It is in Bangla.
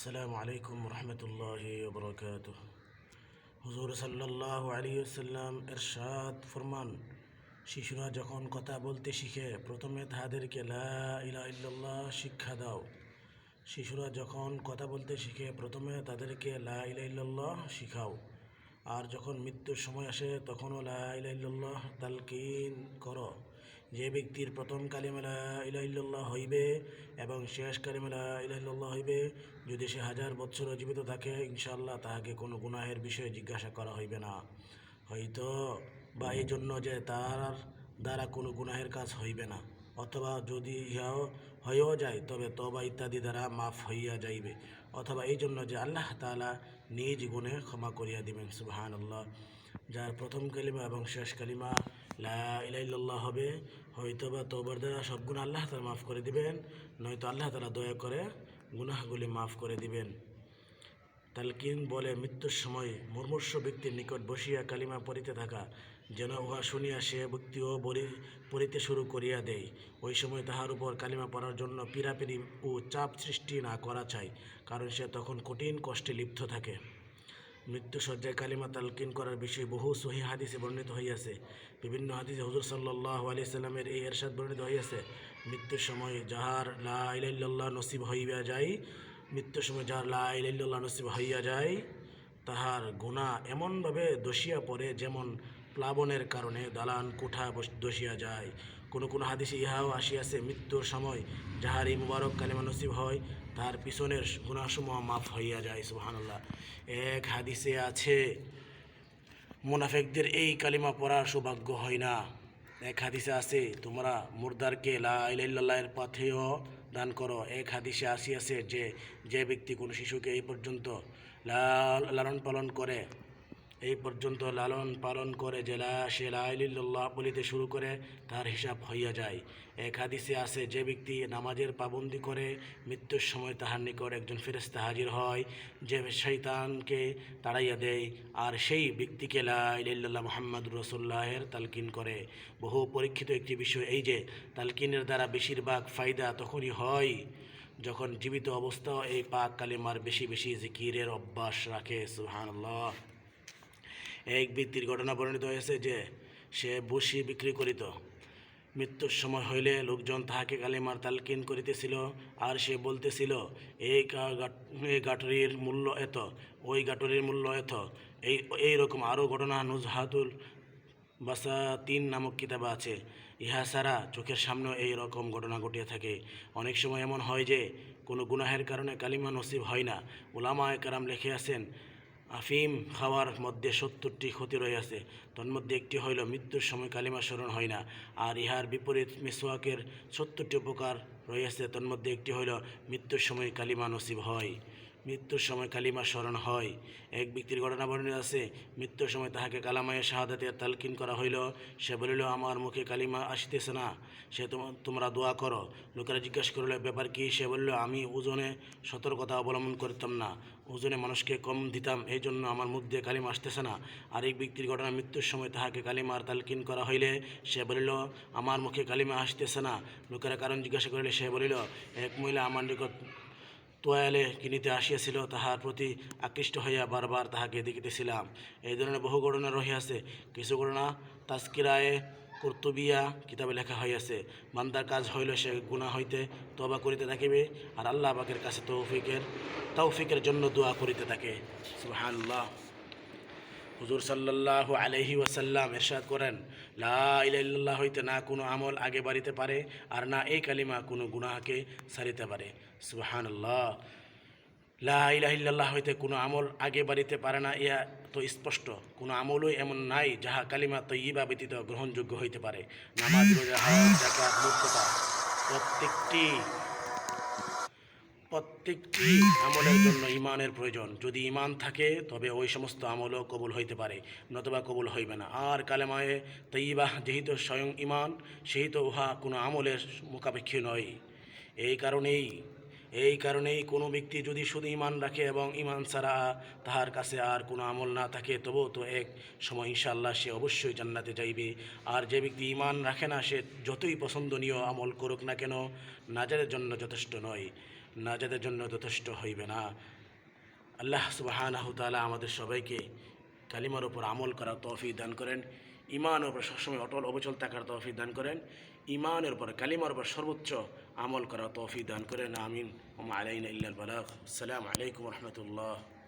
আসসালামু আলাইকুম রহমতুল্লাহ বরকাত হুজুর সাল্লাহ আলী সাল্লাম এরশাদ ফরমান, শিশুরা যখন কথা বলতে শিখে, প্রথমে তাহাদেরকে লা ইল্লাল্লাহ শিক্ষা দাও। শিশুরা যখন কথা বলতে শিখে, প্রথমে তাদেরকে লা ইল্লাল্লাহ শিখাও। আর যখন মৃত্যুর সময় আসে, তখনও লা ইল্লাল্লাহ তালকিন করো। যে ব্যক্তির প্রথম কালিমা লা ইলাহা ইল্লাল্লাহ হইবে এবং শেষ কালিমা লা ইলাহা ইল্লাল্লাহ হইবে, যদি সে হাজার বছর জীবিত থাকে ইনশাল্লাহ তাহাকে কোনো গুনাহের বিষয়ে জিজ্ঞাসা করা হইবে না। হয়তো বা এই জন্য যে তার দ্বারা কোনো গুনাহের কাজ হইবে না, অথবা যদি ইহাও হয়েও যায়, তবে তবা ইত্যাদি দ্বারা মাফ হইয়া যাইবে। অথবা এই জন্য যে আল্লাহ তালা নিজ গুণে ক্ষমা করিয়া দিবেন সুবহান আল্লাহ যার প্রথম কালিমা এবং শেষ কালিমা লা ইলাহা ইল্লাল্লাহ হবে হয়তো বা তোবার দ্বারা সব আল্লাহ তালা মাফ করে দিবেন, নয়তো আল্লাহ তালা দয়া করে গুনাহগুলি মাফ করে দিবেন। তালকিন বলে, মৃত্যুর সময় মুমূর্ষ ব্যক্তির নিকট বসিয়া কালিমা পড়িতে থাকা, যেন উহা শুনিয়া সে ব্যক্তিও বলি, পড়িতে শুরু করিয়া দেয়। ওই সময় তাহার উপর কালিমা পড়ার জন্য পীড়াপিড়ি ও চাপ সৃষ্টি না করা চাই, কারণ সে তখন কঠিন কষ্টে লিপ্ত থাকে। মৃত্যুসজ্জায় কালিমা তালকিন করার বিষয়ে বহু সহি হাদিসে বর্ণিত হইয়াছে। বিভিন্ন হাদিসে হুজুর সাল্লাহ আলি সাল্লামের এই এরশাদ বর্ণিত হইয়াছে, মৃত্যুর সময় যাহার লা নসিব হইয়া যায়, মৃত্যুর সময় যাহার লা নসিব হইয়া যায়, তাহার গুণা এমনভাবে দোষিয়া পড়ে যেমন প্লাবনের কারণে দালান, কোঠা দোষিয়া যায়। কোনো কোনো হাদিসে ইহাও আসিয়াছে, মৃত্যুর সময় যাহার এই মুবারক কালিমা নসিব হয় তার পিছনের গুণাসমূহ মাফ হইয়া যায়, সুবহানাল্লাহ। এক হাদিসে আছে, মুনাফেকদের এই কালিমা পড়ার সৌভাগ্য হয় না। এক হাদিসে আছে, তোমরা মুর্দারকে লা ইলাইল্লাহের পথেও দান করো। এক হাদিসে আসিয়াছে যে যে ব্যক্তি কোনো শিশুকে এই পর্যন্ত লালন পালন করে এই পর্যন্ত লালন পালন করে যে লা সে লাইল্লাহ বলিতে শুরু করে তার হিসাব হইয়া যায়। এক হাদিসে আছে, যে ব্যক্তি নামাজের পাবন্দি করে, মৃত্যুর সময় তাহার নিকট একজন ফেরেস্তা হাজির হয়, যে শৈতানকে তাড়াইয়া দেয় আর সেই ব্যক্তিকে লাইল্লাহ মোহাম্মদ রসুল্লাহের তালকিন করে। বহু পরীক্ষিত একটি বিষয় এই যে, তালকিনের দ্বারা বেশিরভাগ ফায়দা তখনই হয় যখন জীবিত অবস্থাও এই পাক কালিমার বেশি বেশি জিকিরের অভ্যাস রাখে, সুবহানাল্লাহ। এক ব্যক্তির ঘটনা বর্ণিত হয়েছে যে সে বসি বিক্রি করিত। মৃত্যুর সময় হইলে লোকজন তাহাকে কালিমার তালকিন করিতেছিল আর সে বলতেছিল এই এই গাটরির মূল্য এত, ওই গাটরির মূল্য এত। এই এই রকম আরও ঘটনা নুজহাতুল বাসা তিন নামক কিতাব আছে। ইহা ছাড়া চোখের সামনেও এই রকম ঘটনা ঘটিয়ে থাকে। অনেক সময় এমন হয় যে কোনো গুনাহের কারণে কালিমা নসিব হয় না। ওলামা কারাম লিখে আছেন আফিম খাওয়ার মধ্যে সত্তরটি ক্ষতি রয়েছে। তন্মধ্যে একটি হইল মৃত্যুর সময় কালিমা স্মরণ হয় না, আর ইহার বিপরীত মিসওয়াকের সত্তরটি উপকার রয়েছে। তন্মধ্যে একটি হইল মৃত্যুর সময় কালিমা নসিব হয়। মৃত্যুর সময় কালিমা স্মরণ হয়। এক ব্যক্তির ঘটনা বর্ণিত আছে, মৃত্যুর সময় তাহাকে কালামায়ে শাহাদাতে তালকিন করা হইল। সে বলিল, আমার মুখে কালিমা আসিতেছে না, সে তোমরা দোয়া করো। লোকেরা জিজ্ঞাসা করিল, ব্যাপার কি? সে বলল, আমি ওজনে সতর্কতা অবলম্বন করতাম না, ওজনে মানুষকে কম দিতাম এই জন্য আমার মুখ দিয়ে কালিমা আসতেছে না। আর এক ব্যক্তির ঘটনা, মৃত্যুর সময় তাহাকে কালিমার তালকিন করা হইলে সে বলিল, আমার মুখে কালিমা আসতেছে না। লোকেরা কারণ জিজ্ঞাসা করিলে, সে বলিল, এক মহিলা আমার নিকট তোয়ালে কিনিতে আসিয়াছিল, তাহার প্রতি আকৃষ্ট হইয়া বারবার তাহাকে দেখিতেছিলাম। এই ধরনের বহু ঘটনা রহিয়াছে। কিছু ঘটনা তাস্কিরায়ে কর্তবিয়া কিতাবে লেখা হইয়াছে। বান্দার কাজ হইল সে গুণা হইতে তবা করিতে থাকিবে আর আল্লাহ পাকের কাছে তৌফিকের তৌফিকের জন্য দোয়া করিতে থাকে। সুবহানাল্লাহ। হুজুর সাল্লাহ আলহি ওয়াসাল্লাম এরশাদ করেন লা হইতে না কোনো আমল আগে বাড়িতে পারে আর না এই কালিমা কোনো গুনাহকে সারিতে পারে। সুবাহান আল্লাহ লা হইতে কোনো আমল আগে বাড়িতে পারে না, ইয়া তো স্পষ্ট। কোনো আমলই এমন নাই যাহা কালিমা তো তৈবা ব্যতীত গ্রহণযোগ্য হইতে পারে। নামাজ মুক্ততা প্রত্যেকটি প্রত্যেকটি আমলের জন্য ইমানের প্রয়োজন। যদি ইমান থাকে, তবে ওই সমস্ত আমলও কবুল হইতে পারে, নতবা কবুল হইবে না। আর কালেমায়ে তৈবাহ যেহেতু স্বয়ং ইমান সেহেতু উহা কোনো আমলের মুখাপেক্ষী নয়। এই কারণেই এই কারণেই কোনো ব্যক্তি যদি শুধু ইমান রাখে এবং ইমান ছাড়া তাহার কাছে আর কোনো আমল না থাকে, তবুও তো এক সময় ইনশাল্লাহ সে অবশ্যই জান্নাতে যাইবে। আর যে ব্যক্তি ইমান রাখে না, সে যতই পছন্দনীয় আমল করুক না কেন নাজারের জন্য যথেষ্ট নয়। নাজাদের জন্য যথেষ্ট হইবে না। আল্লাহ সুবাহানাহ তাআলা আমাদের সবাইকে কালিমার উপর আমল করার তফি দান করেন ইমানের উপর সবসময় অটল অবচল থাকার তফি দান করেন ইমানের উপর কালিমার উপর সর্বোচ্চ আমল করার তফি দান করেন, আমিন। আলাইনা ইল্লাল বালাক আলাইকুম রহমতুল্লাহ।